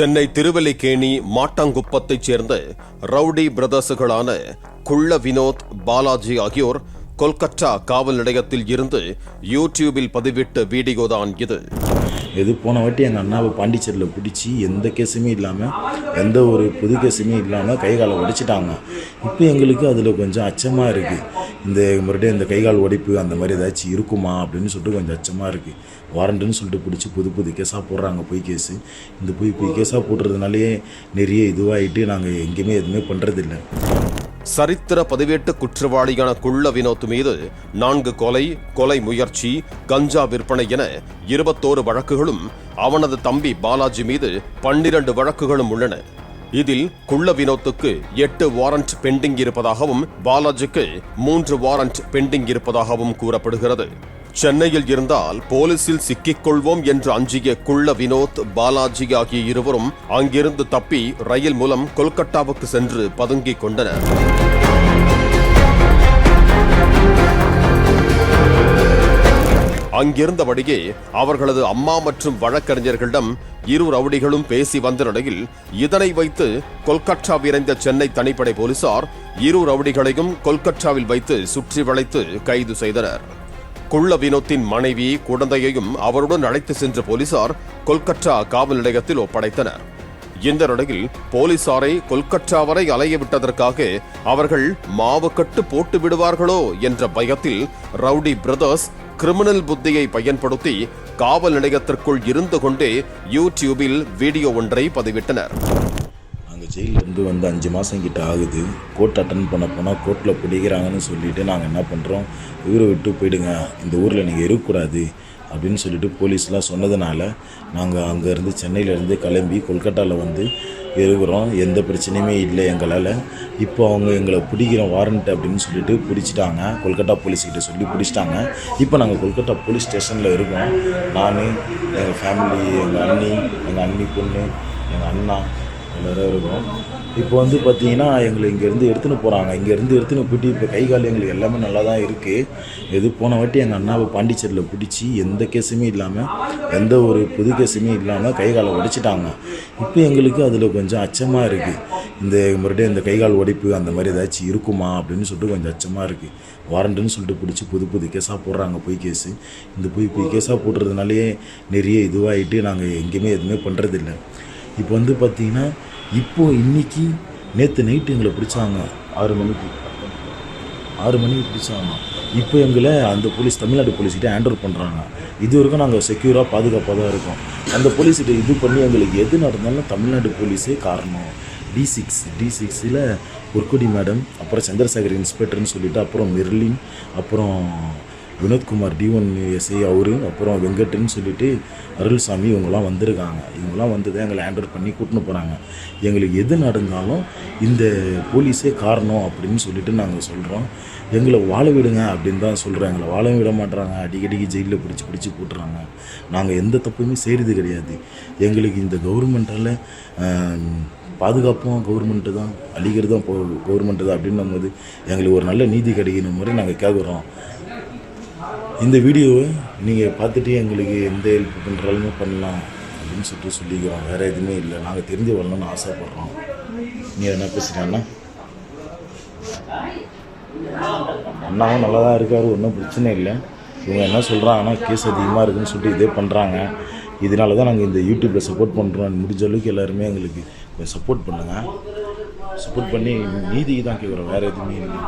சென்னை திருவல்லிக்கேணி மாட்டாங்குப்பத்தைச் சேர்ந்த ரவுடி பிரதர்ஸுகளான குள்ள வினோத் பாலாஜி ஆகியோர் கொல்கத்தா காவல் நிலையத்தில் இருந்து யூடியூபில் பதிவிட்ட வீடியோதான் இது. இது போன வாட்டி எங்கள் அண்ணாவை பாண்டிச்சேரியில் பிடிச்சி எந்த கேஸுமே இல்லாமல் எந்த ஒரு புது கேஸுமே இல்லாமல் கை காலை உடைச்சிட்டாங்க. இப்போ எங்களுக்கு அதில் கொஞ்சம் அச்சமாக இருக்குது இந்த மறுபடியும் இந்த கை கால் உடைப்பு அந்த மாதிரி ஏதாச்சும் இருக்குமா அப்படின்னு சொல்லிட்டு கொஞ்சம் அச்சமாக இருக்குது வாரண்ட்டுன்னு சொல்லிட்டு பிடிச்சி புது புது கேஸாக போடுறாங்க பொய் கேஸு. இந்த பொய் பொய் கேஸாக போடுறதுனாலேயே நிறைய இதுவாகிட்டு நாங்கள் எங்கேயுமே எதுவுமே பண்ணுறதில்ல சரித்திர பதிவேட்டு குற்றவாளியான குள்ள வினோத் மீது நான்கு கொலை கொலை முயற்சி கஞ்சா விற்பனை என இருபத்தோரு வழக்குகளும் அவனது தம்பி பாலாஜி மீது பன்னிரண்டு வழக்குகளும் உள்ளன. இதில் குள்ள வினோத்துக்கு எட்டு வாரண்ட் பெண்டிங் இருப்பதாகவும் பாலாஜிக்கு மூன்று வாரண்ட் பெண்டிங் இருப்பதாகவும் கூறப்படுகிறது. சென்னையில் இருந்தால் போலீசில் சிக்கிக் கொள்வோம் என்று அஞ்சிய குள்ள வினோத் பாலாஜி ஆகிய இருவரும் அங்கிருந்து தப்பி ரயில் மூலம் கொல்கட்டாவுக்கு சென்று பதுங்கிக் கொண்டனர். அங்கிருந்தபடியே அவர்களது அம்மா மற்றும் வழக்கறிஞர்களிடம் இரு ரவுடிகளும் பேசி வந்த நிலையில் இதனை வைத்து கொல்கத்தா விரைந்த சென்னை தனிப்படை போலீசார் இரு ரவுடிகளையும் கொல்கத்தாவில் வைத்து சுற்றி வளைத்து கைது செய்தனர். குள்ள வினோத்தின் மனைவி குழந்தையையும் அவருடன் அழைத்து சென்ற போலீசார் கொல்கத்தா காவல் நிலையத்தில் ஒப்படைத்தனர். இந்த நிலையில் போலீசாரை கொல்கத்தா வரை அலைய விட்டதற்காக அவர்கள் மாவுக்கட்டு போட்டு விடுவார்களோ என்ற பயத்தில் ரவுடி பிரதர்ஸ் கிரிமினல் புத்தியை பயன்படுத்தி காவல் நிலையத்திற்குள் இருந்து கொண்டே யூடியூபில் வீடியோ ஒன்றை பதிவிட்டனர். நாங்கள் ஜெயிலேருந்து வந்து அஞ்சு மாதம் கிட்ட ஆகுது. கோர்ட் அட்டன் பண்ண போனால் கோர்ட்டில் பிடிக்கிறாங்கன்னு சொல்லிட்டு நாங்கள் என்ன பண்ணுறோம் ஊரை விட்டு போயிடுங்க. இந்த ஊரில் நீங்கள் இருக்கக்கூடாது அப்படின்னு சொல்லிட்டு போலீஸ்லாம் சொன்னதுனால நாங்கள் அங்கேருந்து சென்னையிலேருந்து கிளம்பி கொல்கட்டாவில் வந்து இருக்கிறோம். எந்த பிரச்சனையுமே இல்லை எங்களால். இப்போ அவங்க எங்களை பிடிக்கிறோம் வாரண்ட் அப்படின்னு சொல்லிட்டு பிடிச்சிட்டாங்க. கொல்கட்டா போலீஸ்கிட்ட சொல்லி பிடிச்சிட்டாங்க. இப்போ நாங்கள் கொல்கட்டா போலீஸ் ஸ்டேஷனில் இருக்கோம். நான் எங்கள் ஃபேமிலி எங்கள் அண்ணி எங்கள் அண்ணி பொண்ணு எங்கள் அண்ணா எல்லோரும் இப்போ வந்து பார்த்தீங்கன்னா எங்களை இங்கேருந்து எடுத்துன்னு போகிறாங்க இங்கேருந்து எடுத்துன்னு போயிட்டு இப்போ கை கால் எங்களுக்கு எல்லாமே நல்லா தான் இருக்குது எது போன வாட்டி எங்கள் அண்ணாவை பாண்டிச்சேரியில் பிடிச்சி எந்த கேஸுமே இல்லாமல் எந்த ஒரு புது கேஸுமே இல்லாமல் கை காலை உடைச்சிட்டாங்க. இப்போ எங்களுக்கு அதில் கொஞ்சம் அச்சமாக இருக்குது இந்த மறுபடியும் இந்த கை கால் உடைப்பு அந்த மாதிரி ஏதாச்சும் இருக்குமா அப்படின்னு சொல்லிட்டு கொஞ்சம் அச்சமாக இருக்குது வாரண்ட்டுன்னு சொல்லிட்டு பிடிச்சி புது புது கேஸாக போடுறாங்க பொய் கேஸு. இந்த பொய் பொய் கேஸாக போடுறதுனாலேயே நிறைய இதுவாகிட்டு நாங்கள் எங்கேயுமே எதுவுமே பண்ணுறதில்ல இப்போ வந்து பார்த்தீங்கன்னா இப்போது இன்னைக்கு நேற்று நைட்டு எங்களை பிடிச்சாங்க. ஆறு மணிக்கு. ஆறு மணிக்கு பிடிச்சாங்க. இப்போ எங்களை அந்த போலீஸ் தமிழ்நாடு போலீஸ்கிட்ட ஹேண்ட் ஓவர் பண்ணுறாங்க இது வரைக்கும் நாங்கள் செக்யூராக பாதுகாப்பாக தான் இருக்கோம். அந்த போலீஸ்கிட்ட இது பண்ணி எங்களுக்கு எது நடந்தாலும் தமிழ்நாடு போலீஸே காரணம். டி சிக்ஸ் டி சிக்ஸில் பொற்கொடி மேடம் அப்புறம் சந்திரசேகர் இன்ஸ்பெக்டர்னு சொல்லிவிட்டு அப்புறம் மெர்லின் அப்புறம் வினோத்குமார் டி ஒன் எஸ்ஐ அவரு அப்புறம் வெங்கட்னு சொல்லிட்டு அருள்சாமி இவங்கெல்லாம் வந்திருக்காங்க. இவங்கெல்லாம் வந்து தான் எங்களை ஹேண்டல் பண்ணி கூட்டின்னு போகிறாங்க எங்களுக்கு எது நடந்தாலும் இந்த போலீஸே காரணம் அப்படின்னு சொல்லிட்டு நாங்கள் சொல்கிறோம் எங்களை வாழ விடுங்க அப்படின்னு தான் சொல்கிறோம் எங்களை வாழ விட மாட்டுறாங்க அடிக்கடிக்கு ஜெயிலில் பிடிச்சி பிடிச்சி போட்டுறாங்க நாங்கள் எந்த தப்புமே செய்கிறது கிடையாது. எங்களுக்கு இந்த கவர்மெண்ட்டால் பாதுகாப்பும் கவர்மெண்ட்டு தான். அழிக்கிறதும் கவர்மெண்ட்டு தான் அப்படின்னும் போது எங்களுக்கு ஒரு நல்ல நீதி கிடைக்கணும் மாதிரி நாங்கள் கேட்குறோம் இந்த வீடியோவை நீங்கள் பார்த்துட்டு எங்களுக்கு எந்த ஹெல்ப் பண்ணுறாலுமே பண்ணலாம் அப்படின்னு சொல்லிட்டு சொல்லிக்கிறோம். வேறு எதுவுமே இல்லை. நாங்கள் தெரிஞ்சு வரணும்னு ஆசைப்பட்றோம். நீ என்ன பேசுகிறேன்னா அண்ணாவும் நல்லா தான் இருக்கார். ஒன்றும் பிரச்சனை இல்லை. இவங்க என்ன சொல்கிறாங்கன்னா கேஸ் அதிகமாக இருக்குன்னு சொல்லிட்டு இதே பண்ணுறாங்க இதனால தான் நாங்கள் இந்த யூடியூப்பில் சப்போர்ட் பண்ணுறோம் முடிஞ்ச அளவுக்கு எல்லாருமே எங்களுக்கு கொஞ்சம் சப்போர்ட் பண்ணுங்கள் சப்போர்ட் பண்ணி நீதிக்கு தான் கேட்குறோம் வேறு எதுவுமே இல்லை.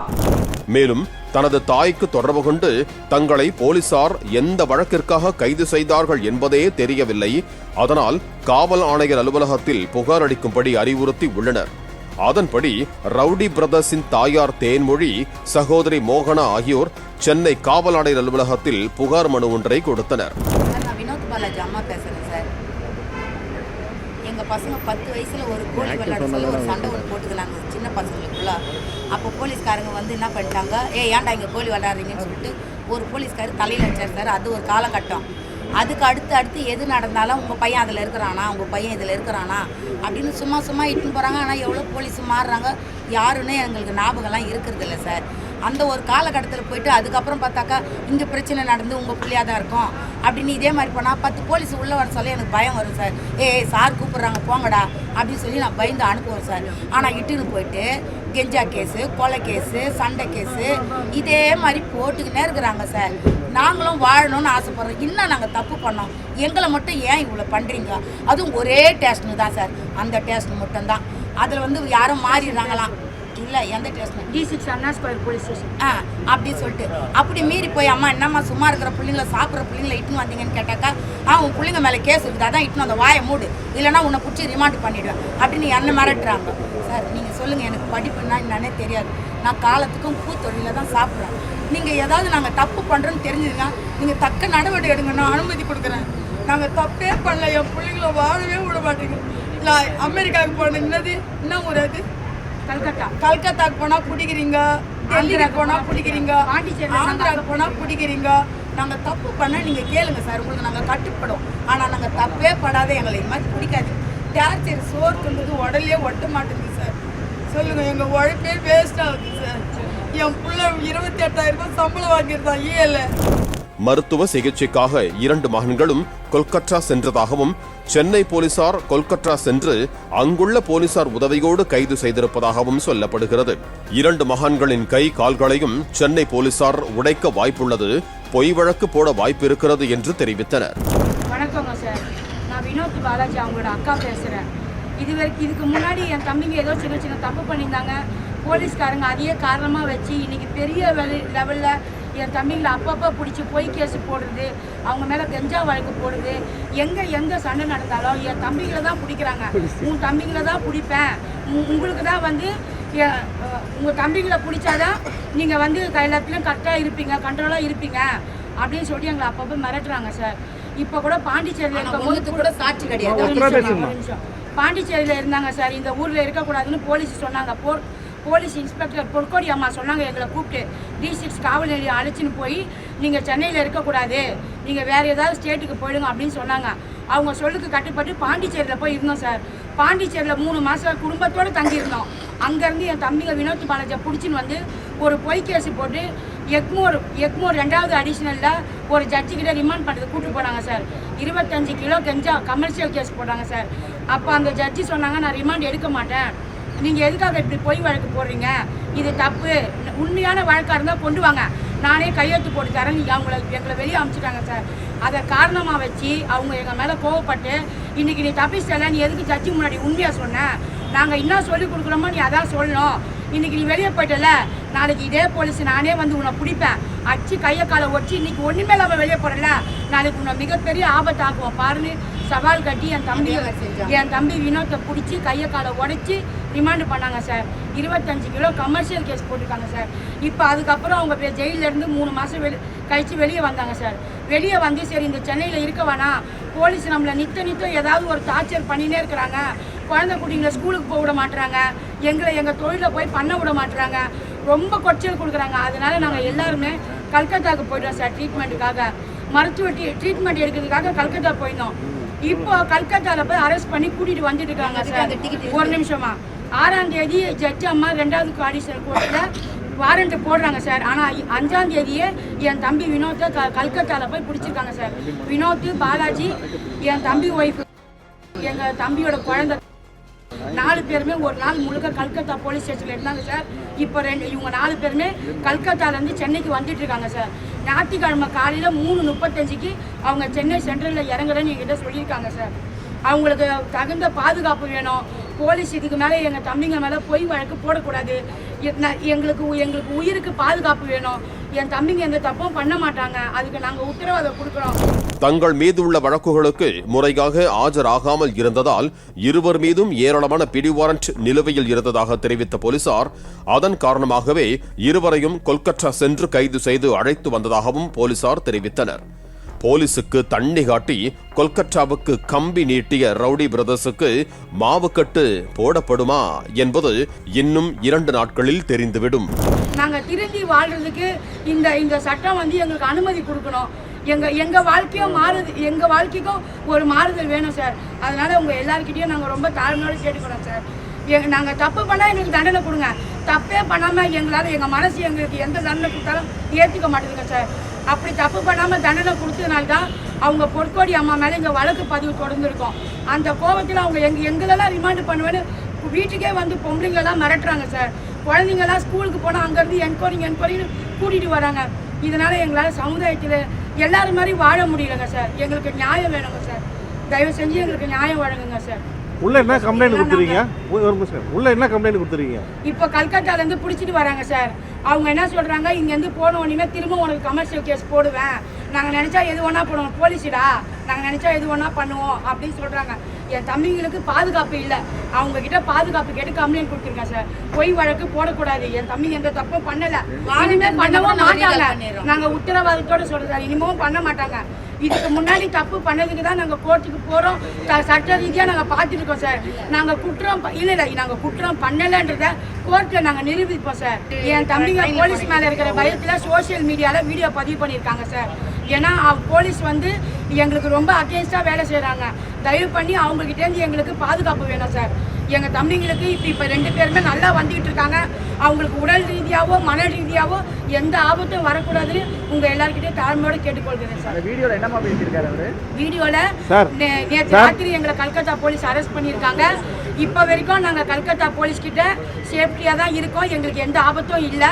மேலும் தனது தாய்க்கு தொடர்பு கொண்டு தங்களை போலீசார் எந்த வழக்கிற்காக கைது செய்தார்கள் என்பதே தெரியவில்லை. அதனால் காவல் ஆணையர் அலுவலகத்தில் புகார் அளிக்கும்படி அறிவுறுத்தி உள்ளனர். அதன்படி ரவுடி பிரதர்ஸின் தாயார் தேன்மொழி சகோதரி மோகனா ஆகியோர் சென்னை காவல் ஆணையர் அலுவலகத்தில் புகார் மனு ஒன்றை கொடுத்தனர். எங்கள் பசங்க பத்து வயசில் ஒரு கோழி விளையாட சொல்லி ஒரு சண்டை ஒன்று போட்டுக்கலாங்க. சின்ன பசங்களுக்குள்ள. அப்போ போலீஸ்காரங்க வந்து என்ன பண்ணிட்டாங்க ஏ ஏன்டா இங்கே கோழி விளையாடுறீங்கன்னு சொல்லிட்டு ஒரு போலீஸ்காரர் தலையில் வச்சார் சார். அது ஒரு காலகட்டம். அதுக்கு அடுத்து அடுத்து எது நடந்தாலும் உங்கள் பையன் அதில் இருக்கிறானா உங்கள் பையன் இதில் இருக்கிறானா அப்படின்னு சும்மா சும்மா இட்டுன்னு போகிறாங்க ஆனால் எவ்வளோ போலீஸ் மாறுறாங்க யாருன்னு எங்களுக்கு ஞாபகம்லாம் இருக்கிறது இல்லை சார். அந்த ஒரு காலகட்டத்தில் போயிட்டு அதுக்கப்புறம் பார்த்தாக்கா இங்கே பிரச்சனை நடந்து உங்கள் பிள்ளையாக தான் இருக்கும். அப்படின்னு இதே மாதிரி போனால் பத்து போலீஸ் உள்ளே வர சொல்ல எனக்கு பயம் வரும் சார். ஏ சார் கூப்பிட்றாங்க போங்கடா. அப்படின்னு சொல்லி நான் பயந்து அனுப்புவேன் சார். ஆனால் இட்டுன்னு போயிட்டு கெஞ்சா கேஸு கொலை கேஸு சண்டை கேஸு இதே மாதிரி போட்டுக்கிட்டே இருக்கிறாங்க சார். நாங்களும் வாழணும்னு ஆசைப்பட்றோம். இன்னும் நாங்கள் தப்பு பண்ணோம். எங்களை மட்டும் ஏன் இவ்வளோ பண்ணுறீங்க அதுவும் ஒரே டேஷனு தான் சார். அந்த டேஷன் மட்டும்தான். அதில் வந்து யாரும் மாறிடுறாங்களாம். இல்லை எந்த station T six Anna square police station ஆ அப்படி சொல்லிட்டு. அப்படி மீறி போய் அம்மா என்னம்மா சும்மா இருக்கிற பிள்ளைங்கள சாப்பிட்ற பிள்ளைங்கள இட்டுன்னு வந்தீங்கன்னு கேட்டாக்கா ஆ உன் பிள்ளைங்க மேலே கேஸ் இருக்குது. அதான் இட்டுன்னு அந்த வாயை மூடு. இல்லைன்னா உன்னை பிடிச்சி ரிமாண்ட் பண்ணிவிடுவேன் அப்படின்னு என்ன மிரட்டுறாங்க? சார் நீங்கள் சொல்லுங்கள் எனக்கு படிப்புன்னா என்னன்னே தெரியாது. நான் காலத்துக்கும் பூத்தொழில தான் சாப்பிட்றேன். நீங்கள் ஏதாவது நாங்கள் தப்பு பண்ணுறோன்னு தெரிஞ்சதுன்னா நீங்கள் தக்க நடவடிக்கை எடுங்க. நான் அனுமதி கொடுக்குறேன். நாங்கள் தப்பே பண்ணல. என் பிள்ளைங்கள வாழவே விட மாட்டேங்க நான் அமெரிக்காவுக்கு போனேன். என்னது? என்ன ஊர் அது? கல்கத்தா. கல்கத்தாக்கு போனா பிடிக்கிறீங்க டெல்லிக்கு போனா பிடிக்கிறீங்க ஆந்திராவுக்கு போனா பிடிக்கிறீங்க நாங்க தப்பு பண்ணா நீங்க கேளுங்க சார் உங்களுக்கு நாங்க கட்டுப்படும். ஆனா நாங்க தப்பே படாத எங்களை இது மாதிரி பிடிக்காது. டார்ச்சர் துண்டது உடலே ஒட்ட மாட்டேங்குது சார். சொல்லுங்க எங்க உழைப்பே வேஸ்ட் ஆகுது சார். என் புள்ள இருபத்தி எட்டாயிரம் ரூபாய் சம்பளம் வாங்கியிருந்தான் ஏல மருத்துவ சிகிச்சைக்காக இரண்டு மகன்களும் கொல்கத்தா சென்றதாகவும் சென்னை போலீசார் கொல்கத்தா சென்று அங்குள்ள போலீசார் உதவியோடு கைது செய்திருப்பதாகவும் சொல்லப்படுகிறது. இரண்டு மகான்களின் கை கால்களையும் சென்னை போலீசார் உடைக்க வாய்ப்புள்ளது பொய் வழக்கு போட வாய்ப்பு இருக்கிறது என்று தெரிவித்தனர். வணக்கங்க சார். நான் வினோத் பாலாஜி அவங்களோட அக்கா பேசுகிறேன் இது வரைக்கும் இதுக்கு முன்னாடி என் தம்பிங்க ஏதோ சின்ன சின்ன தப்பு பண்ணியிருந்தாங்க. போலீஸ்காரங்க அதையே காரணமாக வச்சு இன்னைக்கு பெரிய லெவலில் என் தம்பிங்களை அப்பப்போ பிடிச்சி பொய் கேஸ் போடுறது அவங்க மேலே கெஞ்சா வழக்கு போடுறது எங்கே எங்கே சண்டை நடந்தாலும் என் தம்பிகளை தான் பிடிக்கிறாங்க. உன் தம்பிங்களை தான் பிடிப்பேன். உ- உங்களுக்கு தான் வந்து உங்கள் தம்பிகளை பிடிச்சாதான் நீங்கள் வந்து எல்லாத்துலேயும் கரெக்டாக இருப்பீங்க கண்ட்ரோலாக இருப்பீங்க அப்படின்னு சொல்லி எங்களை அப்பப்போ மிரட்டுறாங்க சார் இப்போ கூட பாண்டிச்சேரியில் ஒண்ணுத்துக்கு கூட சாட்சி கிடையாது. பாண்டிச்சேரியில் இருந்தாங்க சார் இந்த ஊரில் இருக்கக்கூடாதுன்னு போலீஸ் சொன்னாங்க. போ போலீஸ் இன்ஸ்பெக்டர் பொற்கோடி அம்மா சொன்னாங்க எங்களை கூப்பிட்டு டி சிக்ஸ் காவல் நிலையம் அழைச்சின்னு போய் நீங்கள் சென்னையில் இருக்கக்கூடாது. நீங்கள் வேறு ஏதாவது ஸ்டேட்டுக்கு போயிடுங்க அப்படின்னு சொன்னாங்க. அவங்க சொல்லுக்கு கட்டுப்பட்டு பாண்டிச்சேரியில் போய் இருந்தோம் சார். பாண்டிச்சேரியில் மூணு மாதம் குடும்பத்தோடு தங்கியிருந்தோம். அங்கேருந்து என் தம்பிங்க வினோத் பாலாஜியை பிடிச்சின்னு வந்து ஒரு பொய் கேஸ் போட்டு எக்மோர் எக்மோர் ரெண்டாவது அடிஷ்னலில் ஒரு ஜட்ஜி ரிமாண்ட் பண்ணுறது கூட்டு போனாங்க சார். இருபத்தஞ்சு கிலோ கெஞ்சா கமர்ஷியல் கேஸ் போட்டாங்க சார். அப்போ அந்த ஜட்ஜி சொன்னாங்க நான் ரிமாண்ட் எடுக்க மாட்டேன். நீங்கள் எதுக்காக இப்படி பொய் வழக்கு போடுறீங்க? இது தப்பு. உண்மையான வழக்காக இருந்தால் கொண்டு வாங்க. நானே கையெழுத்து போட்டு தரேன். நீங்கள் அவங்கள எங்களை வெளியே அனுப்பிச்சிட்டாங்க சார் அதை காரணமாக வச்சு அவங்க எங்கள் மேலே கோவப்பட்டு இன்றைக்கி நீ தப்பிச்சல நீ எதுக்கு ஜட்ஜி முன்னாடி உண்மையாக சொன்னேன் நாங்கள் என்ன சொல்லி கொடுக்குறோமோ நீ அதான் சொல்லணும். இன்றைக்கி நீ வெளியே போயிட்டல நாளைக்கு இதே போலீஸ் நானே வந்து உன்னை பிடிப்பேன். அச்சு கையை காலை ஒட்டி இன்றைக்கி ஒன்றுமே நம்ம வெளியே போகிறல நாளைக்கு உன்னை மிகப்பெரிய ஆபத்தாக்குவோம். பாருன்னு சவால் கட்டி என் தம்பி. என் தம்பி வினோத்தை பிடிச்சி கையை காலை உடைச்சி ரிமாண்டு பண்ணாங்க சார் இருபத்தஞ்சு கிலோ கமர்ஷியல் கேஸ் போட்டிருக்காங்க சார் இப்போ அதுக்கப்புறம் அவங்க இருந்து மூணு மாதம் வெளி கழிச்சு வெளியே வந்தாங்க சார் வெளியே வந்து சரி இந்த சென்னையில் இருக்க வேணாம். போலீஸ் நம்மளை நித்த நித்தம் ஏதாவது ஒரு டார்ச்சர் பண்ணினே இருக்கிறாங்க. குழந்தை குட்டிங்களை ஸ்கூலுக்கு போக விட மாட்டுறாங்க எங்களை எங்கள் தொழிலில் போய் பண்ண விட மாட்டுறாங்க ரொம்ப கொச்சல் கொடுக்குறாங்க. அதனால நாங்கள் எல்லாருமே கல்கத்தாவுக்கு போயிட்டோம் சார் ட்ரீட்மெண்ட்டுக்காக மருத்துவ ட்ரீட்மெண்ட் எடுக்கிறதுக்காக கல்கத்தா போயிருந்தோம். இப்போ கல்கத்தாவில் போய் அரெஸ்ட் பண்ணி கூட்டிட்டு வந்துட்டு இருக்காங்க சார். ஒரு நிமிஷமா. ஆறாம் தேதி ஜட்ஜ் அம்மா ரெண்டாவது ஆடிஷன் கோர்ட்டில் வாரண்ட் போடுறாங்க சார். ஆனால் அஞ்சாம் தேதியே என் தம்பி வினோத்தை க கல்கத்தாவில் போய் பிடிச்சிருக்காங்க சார். வினோத் பாலாஜி என் தம்பி ஒய்ஃப் எங்கள் தம்பியோட குழந்தை நாலு பேருமே ஒரு நாள் முழுக்க கல்கத்தா போலீஸ் ஸ்டேஷனில் இருந்தாங்க சார். இப்போ ரெண்டு இவங்க நாலு பேருமே கல்கத்தாலேருந்து சென்னைக்கு வந்துட்டு இருக்காங்க சார். ஞாயிற்றுக்கிழமை காலையில் மூணு முப்பத்தஞ்சுக்கு அவங்க சென்னை சென்ட்ரலில் இறங்குறேன்னு எங்கிட்ட சொல்லியிருக்காங்க சார். அவங்களுக்கு தகுந்த பாதுகாப்பு வேணும். போலீஸ் இதுக்கு மேலே எங்கள் தம்பிங்க மேலே பொய் வழக்கு போடக்கூடாது. எ- ந- எங்களுக்கு எங்களுக்கு உயிருக்கு பாதுகாப்பு வேணும். என் தம்பிங்க எந்த தப்பும் பண்ண மாட்டாங்க. அதுக்கு நாங்க உத்தரவாதம் கொடுக்குறோம். தங்கள் மீதுள்ள வழக்குகளுக்கு முறையாக ஆஜராகாமல் இருந்ததால் இருவர் மீதும் ஏராளமான பிடி வாரண்ட் நிலுவையில் இருந்ததாக தெரிவித்த போலீசார் அதன் காரணமாகவே இருவரையும் கொல்கத்தா சென்று கைது செய்து அழைத்து வந்ததாகவும் போலீசார் தெரிவித்தனர். போலீசுக்கு தண்ணி காட்டி கொல்கத்தாவுக்கு கம்பி நீட்டிய ரவுடி பிரதர்ஸுக்கு மாவுக்கட்டு போடப்படுமா என்பது இன்னும் இரண்டு நாட்களில் தெரிந்துவிடும். நாங்கள் திரும்பி வாழ்றதுக்கு இந்த இந்த சட்டம் வந்து எங்களுக்கு அனுமதி கொடுக்கணும். எங்க எங்க வாழ்க்கையும் மாறுது எங்க வாழ்க்கைக்கும் ஒரு மாறுதல் வேணும் சார். அதனால உங்க எல்லாருக்கிட்டையும் நாங்கள் ரொம்ப தாழ்மையோடு கேட்டுக்கிறோம் சார். எங்க நாங்கள் தப்பு பண்ணால் எங்களுக்கு தண்டனை கொடுங்க. தப்பே பண்ணாமல் எங்களால் எங்கள் மனசு எங்களுக்கு எந்த தண்டனை கொடுத்தாலும் ஏற்றுக்க மாட்டேங்குங்க சார். அப்படி தப்பு பண்ணாமல் தண்டனை கொடுத்ததுனால தான் அவங்க பொற்கோடி அம்மா மேலே இங்கே வழக்கு பதிவு தொடர்ந்துருக்கோம். அந்த கோபத்தில் அவங்க எங்கள் எங்களெல்லாம் ரிமாண்ட் பண்ணுவேன்னு வீட்டுக்கே வந்து பொம்பளைங்களெல்லாம் மிரட்டுறாங்க சார் குழந்தைங்கெல்லாம் ஸ்கூலுக்கு போனால் அங்கேருந்து என்கொயரிங் என்கொயரின்னு கூட்டிகிட்டு வராங்க. இதனால் எங்களால் சமுதாயத்தில் எல்லோரும் மாதிரி வாழ முடியலங்க சார் எங்களுக்கு நியாயம் வேணுங்க சார் தயவு செஞ்சு எங்களுக்கு நியாயம் வழங்குங்க சார் உள்ள என்ன கம்ப்ளைண்ட் கொடுத்துறீங்க ஒரு நிமிஷம். உள்ள என்ன கம்ப்ளைண்ட் கொடுத்துறீங்க இப்போ கல்கட்டாலேருந்து பிடிச்சிட்டு வராங்க சார். அவங்க என்ன சொல்கிறாங்க இங்கேருந்து போன உடனே திரும்ப உனக்கு கமர்ஷியல் கேஸ் போடுவேன். நாங்கள் நினச்சா எது வேணா பண்ணுவோம். போலீஸுடா? நாங்கள் நினச்சா எது வேணா பண்ணுவோம் அப்படின்னு சொல்கிறாங்க என் தம்பிங்களுக்கு பாதுகாப்பு இல்லை. அவங்க கிட்ட பாதுகாப்பு கேட்டு கம்ப்ளைண்ட் கொடுத்துருக்கேன் சார். பொய் வழக்கு போடக்கூடாது. என் தம்பி எந்த தப்பும் பண்ணலை. இனிமே பண்ணவும் மாட்டாங்க. நாங்கள் உத்தரவாதத்தோட சொல்கிறோம் சார். இனிமேவும் பண்ண மாட்டாங்க. இதுக்கு முன்னாடி தப்பு பண்ணதுக்கு தான் நாங்கள் கோர்ட்டுக்கு போகிறோம் சட்ட ரீதியாக நாங்கள் பார்த்துட்டு இருக்கோம் சார். நாங்கள் குற்றம் இல்லை இல்லை நாங்கள் குற்றம் பண்ணலைன்றத கோர்ட்டில் நாங்கள் நிரூபிப்போம் சார். என் தம்பிங்க போலீஸ் மேலே இருக்கிற பயத்தில் சோஷியல் மீடியாவில் வீடியோ பதிவு பண்ணியிருக்காங்க சார். ஏன்னா போலீஸ் வந்து எங்களுக்கு ரொம்ப அகேன்ஸ்டாக வேலை செய்கிறாங்க தயவு பண்ணி அவங்ககிட்டேருந்து எங்களுக்கு பாதுகாப்பு வேணும் சார். எங்கள் தம்பிங்களுக்கு இப்போ இப்போ ரெண்டு பேருமே நல்லா வந்துக்கிட்டு இருக்காங்க. அவங்களுக்கு உடல் ரீதியாவோ மன ரீதியாவோ எந்த ஆபத்தும் வரக்கூடாதுன்னு உங்கள் எல்லாருக்கிட்டையும் தாழ்மையோட கேட்டுக்கொள்கிறேன் சார். வீடியோல என்னமா பேசியிருக்காரு அவரு? வீடியோல சார். நே- நேத்து ராத்திரி எங்களை கல்கத்தா போலீஸ் அரெஸ்ட் பண்ணியிருக்காங்க. இப்போ வரைக்கும் நாங்கள் கல்கத்தா போலீஸ் கிட்ட சேஃப்டியாக தான் இருக்கோம். எங்களுக்கு எந்த ஆபத்தும் இல்லை.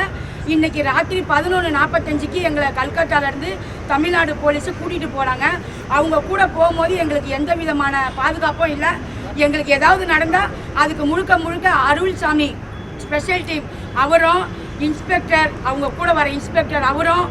இன்னைக்கு ராத்திரி பதினொன்று நாற்பத்தஞ்சுக்கு எங்களை கல்கத்தால இருந்து தமிழ்நாடு போலீஸ் கூட்டிட்டு போறாங்க. அவங்க கூட போகும்போது எங்களுக்கு எந்த விதமான பாதுகாப்பும் இல்லை. எங்களுக்கு ஏதாவது நடந்தால் அதுக்கு முழுக்க முழுக்க அருள்சாமி ஸ்பெஷல் டீம் அவரும் இன்ஸ்பெக்டர் அவங்க கூட வர இன்ஸ்பெக்டர் அவரும்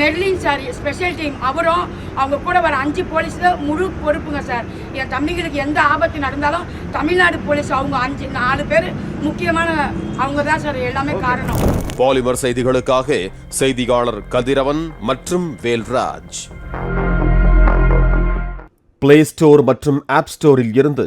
மெர்லின் சார் ஸ்பெஷல் டீம் அவரும் அவங்க கூட வர அஞ்சு போலீஸில் முழு பொறுப்புங்க சார் என் தம்பிங்களுக்கு எந்த ஆபத்து நடந்தாலும் தமிழ்நாடு போலீஸ் அவங்க அஞ்சு நாலு பேர் முக்கியமான அவங்க தான் சார் எல்லாமே காரணம். பாலிமர் செய்திகளுக்காக செய்தியாளர் கதிரவன் மற்றும் வேல்ராஜ். பிளே ஸ்டோர் மற்றும் ஆப் ஸ்டோரில் இருந்து